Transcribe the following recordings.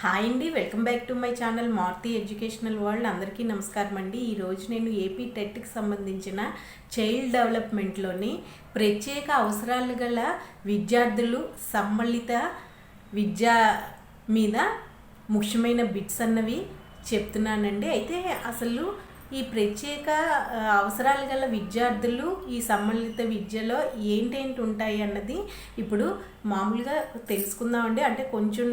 Hi అండి welcome back to my channel Maruthi educational world. అందరికీ నమస్కారం అండి. ఈరోజు నేను ఏపీ టెట్కి సంబంధించిన చైల్డ్ డెవలప్మెంట్లోని ప్రత్యేక అవసరాలు గల విద్యార్థులు సమ్మళిత విద్య మీద ముఖ్యమైన బిట్స్ అన్నవి చెప్తున్నానండి. అయితే అసలు ఈ ప్రత్యేక అవసరాలు గల విద్యార్థులు ఈ సమ్మళిత విద్యలో ఏంటేంటి ఉంటాయి అన్నది ఇప్పుడు మామూలుగా తెలుసుకుందామండి. అంటే కొంచెం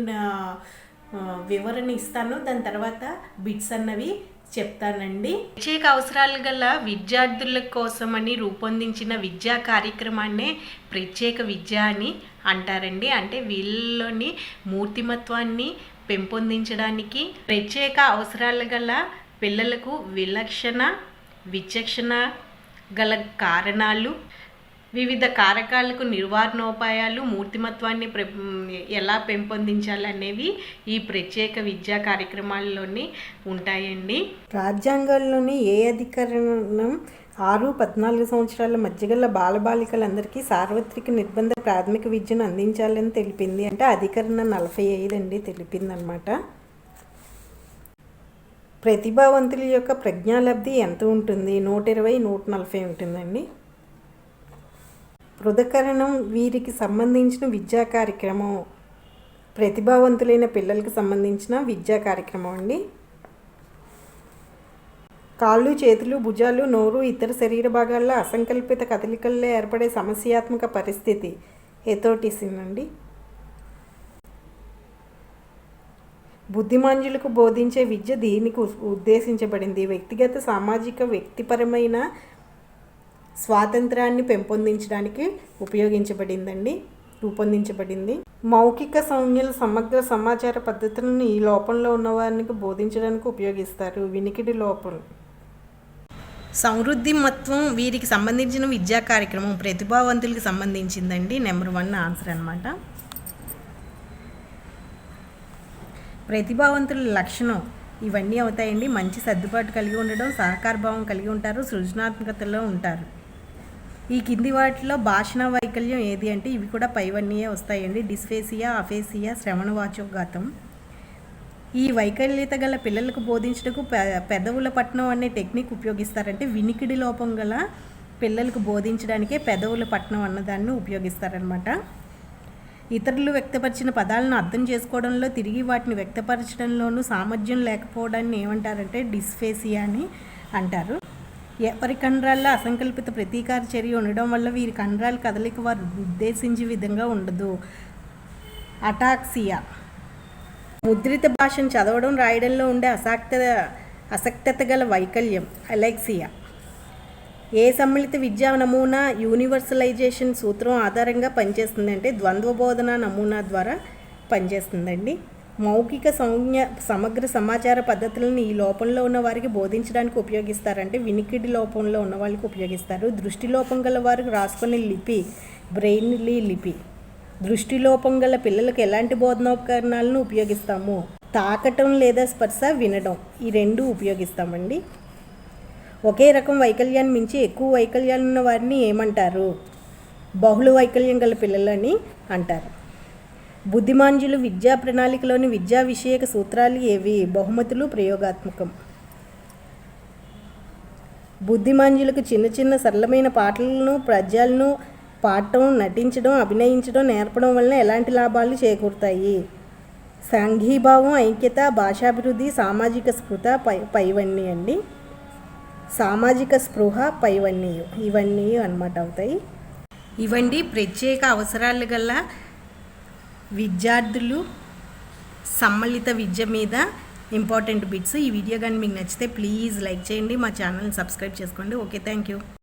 వివరణ ఇస్తాను. దాని తర్వాత బిట్స్ అన్నవి చెప్తానండి. ప్రత్యేక అవసరాలు గల విద్యార్థుల కోసమని రూపొందించిన విద్యా కార్యక్రమాన్నే ప్రత్యేక విద్య అని అంటారండి. అంటే వీళ్ళలోని మూర్తిమత్వాన్ని పెంపొందించడానికి ప్రత్యేక అవసరాలు గల పిల్లలకు విలక్షణ విచక్షణ గల కారణాలు వివిధ కారకాలకు నిర్వహణోపాయాలు మూర్తిమత్వాన్ని ప్ర ఎలా పెంపొందించాలనేవి ఈ ప్రత్యేక విద్యా కార్యక్రమాల్లోనే ఉంటాయండి. రాజ్యాంగంలోని ఏ అధికరణం ఆరు పద్నాలుగు సంవత్సరాల మధ్యగల బాలబాలికలందరికీ సార్వత్రిక నిర్బంధ ప్రాథమిక విద్యను అందించాలని తెలిపింది అంటే అధికరణ నలభై ఐదు అండి తెలిపిందనమాట ప్రతిభావంతుల యొక్క ప్రజ్ఞాలబ్ధి ఎంత ఉంటుంది? నూట ఇరవై నూట నలభై ఉంటుందండి. పృథకరణం వీరికి సంబంధించిన విద్యా కార్యక్రమం. ప్రతిభావంతులైన పిల్లలకు సంబంధించిన విద్యా కార్యక్రమం అండి. కాళ్ళు చేతులు భుజాలు నోరు ఇతర శరీర భాగాల్లో అసంకల్పిత కదలికల్లో ఏర్పడే సమస్యాత్మక పరిస్థితి ఎథోటిసిన్ అండి. బుద్ధిమాంజులకు బోధించే విద్య దీనికి ఉ- ఉద్దేశించబడింది. వ్యక్తిగత సామాజిక వ్యక్తిపరమైన స్వాతంత్రాన్ని పెంపొందించడానికి ఉపయోగించబడిందండి రూపొందించబడింది. మౌఖిక సంజ్ఞల సమగ్ర సమాచార పద్ధతులను ఈ లోపంలో ఉన్నవారికి బోధించడానికి ఉపయోగిస్తారు. వినికిడి లోపం. సమృద్ధి మత్వం వీరికి సంబంధించిన విద్యా కార్యక్రమం ప్రతిభావంతులకు సంబంధించిందండి. నెంబర్ వన్ ఆన్సర్ అనమాట ప్రతిభావంతుల లక్షణం. ఇవన్నీ అవుతాయండి. మంచి సర్దుబాటు కలిగి ఉండడం సహకార భావం కలిగి ఉంటారు సృజనాత్మకతలో ఉంటారు. ఈ కింది వాటిలో భాషణ వైకల్యం ఏది అంటే ఇవి కూడా పైవన్నీయే వస్తాయండి. డిస్ఫేసియా అఫేసియా శ్రవణ వాచోఘాతం ఈ వైకల్యత గల పిల్లలకు బోధించటకు పెదవుల పట్టణం అనే టెక్నిక్ ఉపయోగిస్తారంటే వినికిడి లోపం గల పిల్లలకు బోధించడానికే పెదవుల పట్నం అన్నదాన్ని ఉపయోగిస్తారనమాట ఇతరులు వ్యక్తపరిచిన పదాలను అర్థం చేసుకోవడంలో తిరిగి వాటిని వ్యక్తపరచడంలోనూ సామర్థ్యం లేకపోవడాన్ని ఏమంటారంటే డిస్ఫేసియా అని అంటారు. ఎవరి కండరాల్లో అసంకల్పిత ప్రతీకార చర్య ఉండడం వల్ల వీరి కండరాల కదలిక వారు ఉద్దేశించే విధంగా ఉండదు. అటాక్సియా. ముద్రిత భాషను చదవడం రాయడంలో ఉండే అసాక్త అసక్తత గల వైకల్యం అలెక్సియా. ఏ సమ్మిళిత విద్యా నమూనా యూనివర్సలైజేషన్ సూత్రం ఆధారంగా పనిచేస్తుంది అంటే ద్వంద్వ బోధన నమూనా ద్వారా పనిచేస్తుందండి. మౌఖిక సంజ్ఞ సమగ్ర సమాచార పద్ధతులను ఈ లోపంలో ఉన్న వారికి బోధించడానికి ఉపయోగిస్తారంటే వినికిడి లోపంలో ఉన్న వాళ్ళకి ఉపయోగిస్తారు. దృష్టి లోపం గల వారికి రాసుకునే లిపి బ్రెయిన్లీ లిపి. దృష్టి లోపం గల పిల్లలకు ఎలాంటి బోధనోపకరణాలను ఉపయోగిస్తాము? తాకటం లేదా స్పర్శ వినడం ఈ రెండు ఉపయోగిస్తామండి. ఒకే రకం వైకల్యాన్ని మించి ఎక్కువ వైకల్యాలు ఉన్న వారిని ఏమంటారు? బహుళ వైకల్యం గల పిల్లలని అంటారు. బుద్ధిమాంజులు విద్యా ప్రణాళికలోని విద్యా విషయక సూత్రాలు ఏవి? బహుమతులు ప్రయోగాత్మకం. బుద్ధిమాంజులకు చిన్న చిన్న సరళమైన పాటలను పద్యాలను పాడటం నటించడం అభినయించడం నేర్పడం వలన ఎలాంటి లాభాలు చేకూరుతాయి? సంఘీభావం ఐక్యత భాషాభివృద్ధి సామాజిక స్పృహ పై పైవన్నీ అండి. సామాజిక స్పృహ పైవన్నీ ఇవన్నీ అన్నమాట అవుతాయి. ఇవండి ప్రత్యేక అవసరాలు గల విద్యార్థులు సమ్మలిత విద్య మీద ఇంపార్టెంట్ బిట్స్ ఈ వీడియో కానీ మీకు నచ్చితే ప్లీజ్ లైక్ చేయండి మా ఛానల్ని సబ్స్క్రైబ్ చేసుకోండి. Okay thank you.